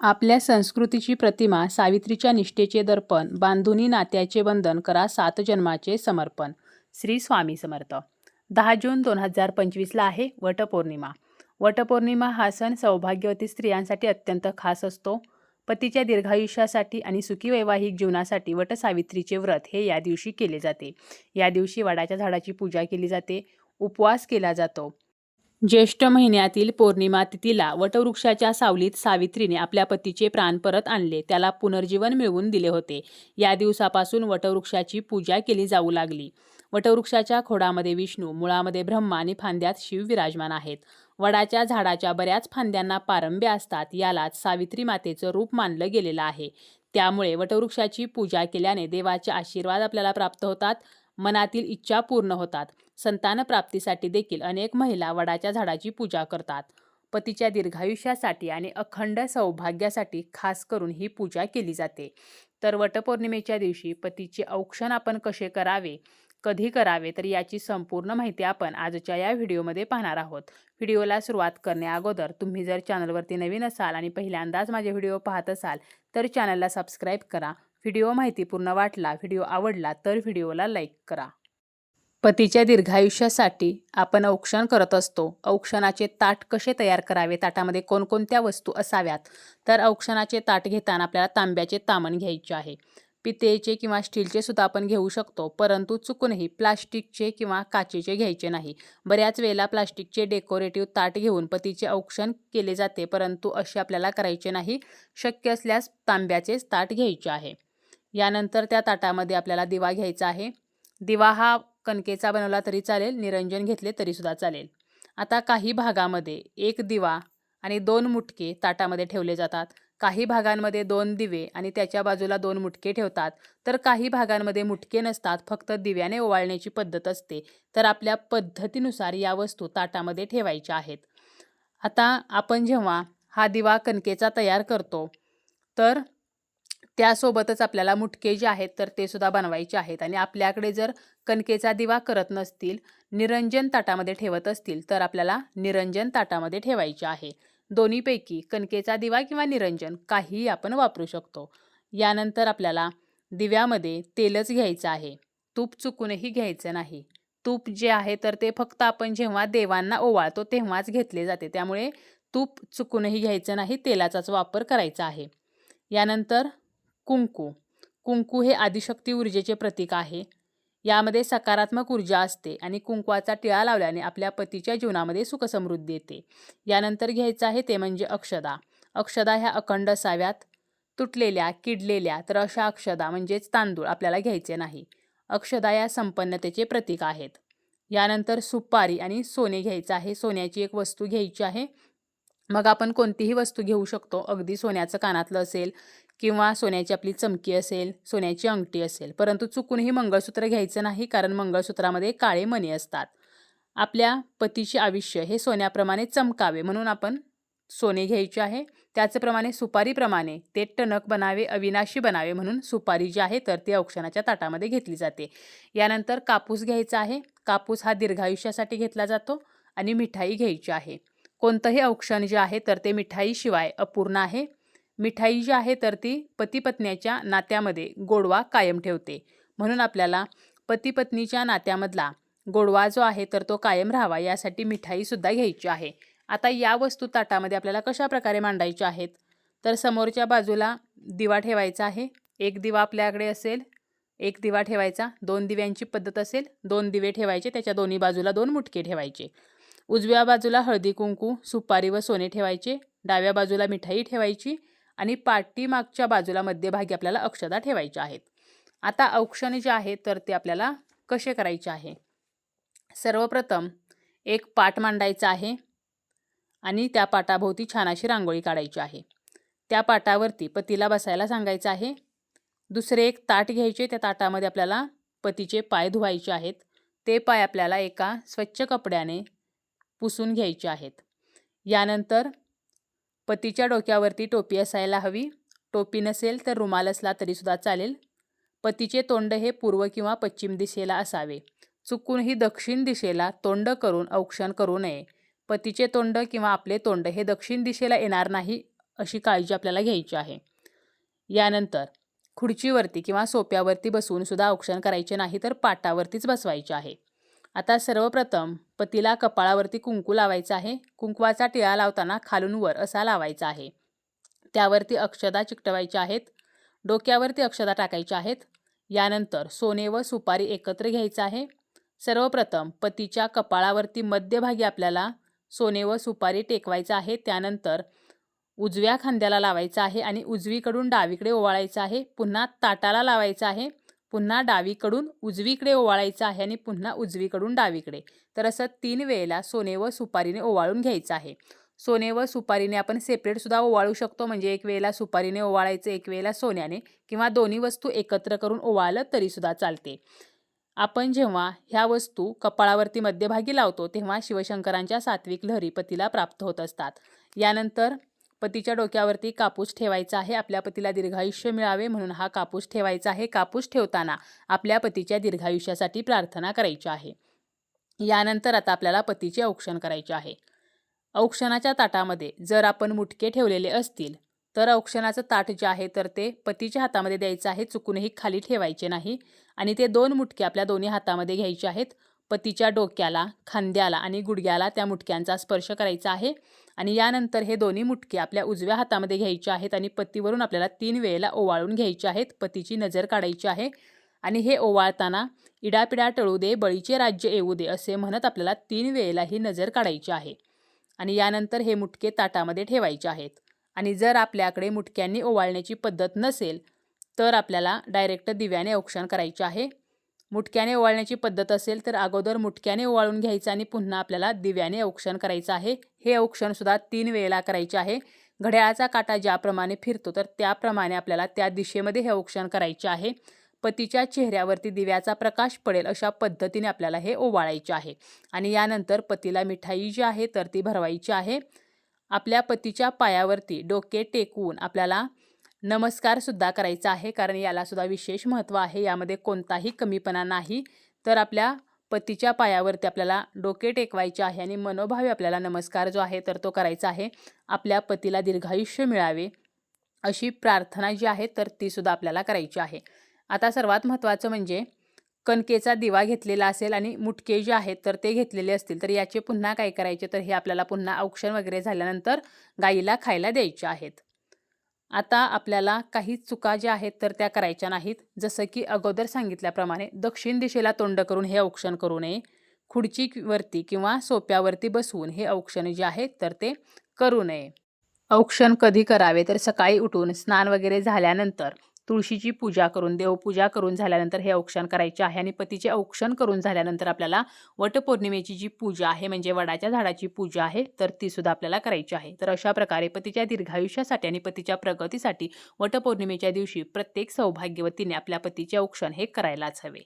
आपल्या संस्कृतीची प्रतिमा सावित्रीच्या निष्ठेचे दर्पण बांधुनी नात्याचे बंधन करा सात जन्माचे समर्पण. श्री स्वामी समर्थ. दहा जून दोन हजार पंचवीसला आहे वटपौर्णिमा. वटपौर्णिमा हा सण सौभाग्यवती स्त्रियांसाठी अत्यंत खास असतो. पतीच्या दीर्घायुष्यासाठी आणि सुखी वैवाहिक जीवनासाठी वटसावित्रीचे व्रत हे या दिवशी केले जाते. या दिवशी वडाच्या झाडाची पूजा केली जाते. उपवास केला जातो. ज्येष्ठ महिन्यातील पौर्णिमा तिथीला वटवृक्षाच्या सावलीत सावित्रीने आपल्या पतीचे प्राण परत आणले. त्याला पुनर्जीवन मिळवून दिले होते. या दिवसापासून वटवृक्षाची पूजा केली जाऊ लागली. वटवृक्षाच्या खोडामध्ये विष्णू मुळामध्ये ब्रह्मा आणि फांद्यात शिव विराजमान आहेत. वडाच्या झाडाच्या बऱ्याच फांद्यांना पारंब्या असतात. यालाच सावित्री मातेचं रूप मानलं गेलेलं आहे. त्यामुळे वटवृक्षाची पूजा केल्याने देवाचे आशीर्वाद आपल्याला प्राप्त होतात. मनातील इच्छा पूर्ण होतात. संतान प्राप्तीसाठी देखील अनेक महिला वडाच्या झाडाची पूजा करतात. पतीच्या दीर्घायुष्यासाठी आणि अखंड सौभाग्यासाठी खास करून ही पूजा केली जाते. तर वटपौर्णिमेच्या दिवशी पतीचे औक्षण आपण कसे करावे कधी करावे तर याची संपूर्ण माहिती आपण आजच्या या व्हिडिओमध्ये पाहणार आहोत. व्हिडिओला सुरुवात करण्याअगोदर तुम्ही जर चॅनलवरती नवीन असाल आणि पहिल्यांदाच माझे व्हिडिओ पाहत असाल तर चॅनलला सबस्क्राईब करा. व्हिडिओ माहितीपूर्ण वाटला व्हिडिओ आवडला तर व्हिडिओला लाईक करा. पतीच्या दीर्घायुष्यासाठी आपण औक्षण करत असतो. औक्षणाचे ताट कसे तयार करावे? ताटामध्ये कोणकोणत्या वस्तू असाव्यात? तर औक्षणाचे ताट घेताना आपल्याला तांब्याचे तामण घ्यायचे आहे. पितेचे किंवा स्टीलचे सुद्धा आपण घेऊ शकतो परंतु चुकूनही प्लास्टिकचे किंवा काचेचे घ्यायचे नाही. बऱ्याच वेळेला प्लास्टिकचे डेकोरेटिव्ह ताट घेऊन पतीचे औक्षण केले जाते परंतु असे आपल्याला करायचे नाही. शक्य असल्यास तांब्याचेच ताट घ्यायचे आहे. यानंतर त्या ताटामध्ये आपल्याला दिवा घ्यायचा आहे. दिवा हा कणकेचा बनवला तरी चालेल निरंजन घेतले तरीसुद्धा चालेल. आता काही भागामध्ये एक दिवा आणि दोन मुटके ताटामध्ये ठेवले जातात. काही भागांमध्ये दोन दिवे आणि त्याच्या बाजूला दोन मुटके ठेवतात. तर काही भागांमध्ये मुटके नसतात फक्त दिव्याने ओवाळण्याची पद्धत असते. तर आपल्या पद्धतीनुसार या वस्तू ताटामध्ये ठेवायच्या आहेत. आता आपण जेव्हा हा दिवा कणकेचा तयार करतो तर त्यासोबतच आपल्याला मुटके जे आहेत तर ते सुद्धा बनवायचे आहेत. आणि आपल्याकडे जर कणकेचा दिवा करत नसतील निरंजन ताटामध्ये ठेवत असतील तर आपल्याला निरंजन ताटामध्ये ठेवायचे आहे. दोन्हीपैकी कणकेचा दिवा किंवा निरंजन काहीही आपण वापरू शकतो. यानंतर आपल्याला दिव्यामध्ये तेलच घ्यायचं आहे. तूप चुकूनही घ्यायचं नाही. तूप जे आहे तर ते फक्त आपण जेव्हा देवांना ओवाळतो तेव्हाच घेतले जाते. त्यामुळे तूप चुकूनही घ्यायचं नाही तेलाचाच वापर करायचा आहे. यानंतर कुंकू. कुंकू हे आदिशक्ती ऊर्जेचे प्रतीक आहे. यामध्ये सकारात्मक ऊर्जा असते आणि कुंकवाचा टिळा लावल्याने आपल्या पतीच्या जीवनामध्ये सुखसमृद्धी येते. यानंतर घ्यायचं आहे ते म्हणजे अक्षदा. अक्षदा ह्या अखंड असाव्यात. तुटलेल्या किडलेल्या तर अशा अक्षदा म्हणजेच तांदूळ आपल्याला घ्यायचे नाही. अक्षदा या संपन्नतेचे प्रतीक आहेत. यानंतर सुपारी आणि सोने घ्यायचं आहे. सोन्याची एक वस्तू घ्यायची आहे. मग आपण कोणतीही वस्तू घेऊ शकतो. अगदी सोन्याचं कानातलं असेल किंवा सोन्याची आपली चमकी असेल सोन्याची अंगठी असेल. परंतु चुकूनही मंगळसूत्र घ्यायचं नाही कारण मंगळसूत्रामध्ये काळे मणी असतात. आपल्या पतीचे आयुष्य हे सोन्याप्रमाणे चमकावे म्हणून आपण सोने घ्यायचे आहे. त्याचप्रमाणे सुपारीप्रमाणे ते टणक बनावे अविनाशी बनावे म्हणून सुपारी जी आहे तर ती औक्षणाच्या ताटामध्ये घेतली जाते. यानंतर कापूस घ्यायचा आहे. कापूस हा दीर्घायुष्यासाठी घेतला जातो आणि मिठाई घ्यायची आहे. कोणतंही औक्षण जे आहे तर ते मिठाईशिवाय अपूर्ण आहे. मिठाई जी आहे तर ती पतीपत्न्याच्या नात्यामध्ये गोडवा कायम ठेवते. म्हणून आपल्याला पतीपत्नीच्या नात्यामधला गोडवा जो आहे तर तो कायम राहावा यासाठी मिठाईसुद्धा घ्यायची आहे. आता या वस्तू ताटामध्ये आपल्याला कशा प्रकारे मांडायच्या आहेत? तर समोरच्या बाजूला दिवा ठेवायचा आहे. एक दिवा आपल्याकडे असेल एक दिवा ठेवायचा. दोन दिव्यांची पद्धत असेल दोन दिवे ठेवायचे. त्याच्या दोन्ही बाजूला दोन मुटके ठेवायचे. उजव्या बाजूला हळदी कुंकू सुपारी व सोने ठेवायचे. डाव्या बाजूला मिठाई ठेवायची आणि पाठीमागच्या बाजूला मध्यभागी आपल्याला अक्षदा ठेवायच्या आहेत. आता औक्षण जे आहे तर ते आपल्याला कसे करायचे आहे? सर्वप्रथम एक पाट मांडायचा आहे आणि त्या पाटाभोवती छान अशी रांगोळी काढायची आहे. त्या पाटावरती पतीला बसायला सांगायचं आहे. दुसरे एक ताट घ्यायचे त्या ताटामध्ये आपल्याला पतीचे पाय धुवायचे आहेत. ते पाय आपल्याला एका स्वच्छ कपड्याने पुसून घ्यायचे आहेत. यानंतर पतीच्या डोक्यावरती टोपी असायला हवी. टोपी नसेल तर रुमाल असला तरीसुद्धा चालेल. पतीचे तोंड हे पूर्व किंवा पश्चिम दिशेला असावे. चुकूनही दक्षिण दिशेला तोंड करून औक्षण करू नये. पतीचे तोंड किंवा आपले तोंड हे दक्षिण दिशेला येणार नाही अशी काळजी आपल्याला घ्यायची आहे. यानंतर खुर्चीवरती किंवा सोप्यावरती बसूनसुद्धा औक्षण करायचे नाही तर पाटावरतीच बसवायचे आहे. आता सर्वप्रथम पतीला कपाळावरती कुंकू लावायचं आहे. कुंकवाचा टिळा लावताना खालून वर असा लावायचा आहे. त्यावरती अक्षदा चिकटवायच्या आहेत. डोक्यावरती अक्षदा टाकायच्या आहेत. यानंतर सोने व सुपारी एकत्र घ्यायचं आहे. सर्वप्रथम पतीच्या कपाळावरती मध्यभागी आपल्याला सोने व सुपारी टेकवायचं आहे. त्यानंतर उजव्या खांद्याला लावायचं आहे आणि उजवीकडून डावीकडे ओवाळायचं आहे. पुन्हा ताटाला लावायचं आहे. पुन्हा डावीकडून उजवीकडे ओवाळायचं आहे आणि पुन्हा उजवीकडून डावीकडे. तर असं तीन वेळेला सोने व सुपारीने ओवाळून घ्यायचं आहे. सोने व सुपारीने आपण सेपरेटसुद्धा ओवाळू शकतो. म्हणजे एक वेळेला सुपारीने ओवाळायचं एक वेळेला सोन्याने किंवा दोन्ही वस्तू एकत्र करून ओवाळलं तरीसुद्धा चालते. आपण जेव्हा ह्या वस्तू कपाळावरती मध्यभागी लावतो तेव्हा शिवशंकरांच्या सात्विक लहरीपतीला प्राप्त होत असतात. यानंतर पतीच्या डोक्यावरती कापूस ठेवायचा आहे. आपल्या पतीला दीर्घायुष्य मिळावे म्हणून हा कापूस ठेवायचा आहे. कापूस ठेवताना आपल्या पतीच्या दीर्घायुष्यासाठी प्रार्थना करायची आहे. यानंतर आता आपल्याला पतीचे औक्षण करायचे आहे. औक्षणाच्या ताटामध्ये जर आपण मुटके ठेवलेले असतील तर औक्षणाचं ताट जे आहे तर ते पतीच्या हातामध्ये द्यायचं आहे. चुकूनही खाली ठेवायचे नाही. आणि ते दोन मुटके आपल्या दोन्ही हातामध्ये घ्यायचे आहेत. पतीच्या डोक्याला खांद्याला आणि गुडघ्याला त्या मुटक्यांचा स्पर्श करायचा आहे. आणि यानंतर हे दोन्ही मुटके आपल्या उजव्या हातामध्ये घ्यायचे आहेत आणि पतीवरून आपल्याला तीन वेळेला ओवाळून घ्यायचे आहेत. पतीची नजर काढायची आहे. आणि हे ओवाळताना इडापिडा टळू दे बळीचे राज्य येऊ दे असे म्हणत आपल्याला तीन वेळेला ही नजर काढायची आहे. आणि यानंतर हे मुटके ताटामध्ये ठेवायचे आहेत. आणि जर आपल्याकडे मुटक्यांनी ओवाळण्याची पद्धत नसेल तर आपल्याला डायरेक्ट दिव्याने औक्षण करायचे आहे. मुटक्याने ओवाळण्याची पद्धत असेल तर अगोदर मुटक्याने ओवाळून घ्यायचं आणि पुन्हा आपल्याला दिव्याने औक्षण करायचं आहे. हे औक्षणसुद्धा तीन वेळेला करायचे आहे. घड्याळाचा काटा ज्याप्रमाणे फिरतो तर त्याप्रमाणे आपल्याला त्या दिशेमध्ये हे औक्षण करायचे आहे. पतीच्या चेहऱ्यावरती दिव्याचा प्रकाश पडेल अशा पद्धतीने आपल्याला हे ओवाळायचे आहे. आणि यानंतर पतीला मिठाई जी आहे तर ती भरवायची आहे. आपल्या पतीच्या पायावरती डोके टेकवून आपल्याला नमस्कारसुद्धा करायचा आहे कारण यालासुद्धा विशेष महत्त्व आहे. यामध्ये कोणताही कमीपणा नाही. तर आपल्या पतीच्या पायावरती आपल्याला डोके टेकवायचे आहे आणि मनोभावे आपल्याला नमस्कार जो आहे तर तो करायचा आहे. आपल्या पतीला दीर्घायुष्य मिळावे अशी प्रार्थना जी आहे तर तीसुद्धा आपल्याला करायची आहे. आता सर्वात महत्त्वाचं म्हणजे कणकेचा दिवा घेतलेला असेल आणि मुटके जे आहेत तर ते घेतलेले असतील तर याचे पुन्हा काय करायचे? तर हे आपल्याला पुन्हा औक्षण वगैरे झाल्यानंतर गाईला खायला द्यायचे आहेत. आता आपल्याला काही चुका ज्या आहेत तर त्या करायच्या नाहीत. जसं की अगोदर सांगितल्याप्रमाणे दक्षिण दिशेला तोंड करून हे औक्षण करू नये. खुर्चीवरती किंवा सोप्यावरती बसवून हे औक्षण जे आहे तर ते करू नये. औक्षण कधी करावे? तर सकाळी उठून स्नान वगैरे झाल्यानंतर. तुळशीची पूजा करून देवपूजा करून झाल्यानंतर हे औक्षण करायचे आहे आणि पतीचे औक्षण करून झाल्यानंतर आपल्याला वटपौर्णिमेची जी पूजा आहे म्हणजे वडाच्या झाडाची पूजा आहे तर ती सुद्धा आपल्याला करायची आहे. तर अशा प्रकारे पतीच्या दीर्घायुष्यासाठी आणि पतीच्या प्रगतीसाठी वटपौर्णिमेच्या दिवशी प्रत्येक सौभाग्यवतीने आपल्या पतीचे औक्षण हे करायलाच हवे.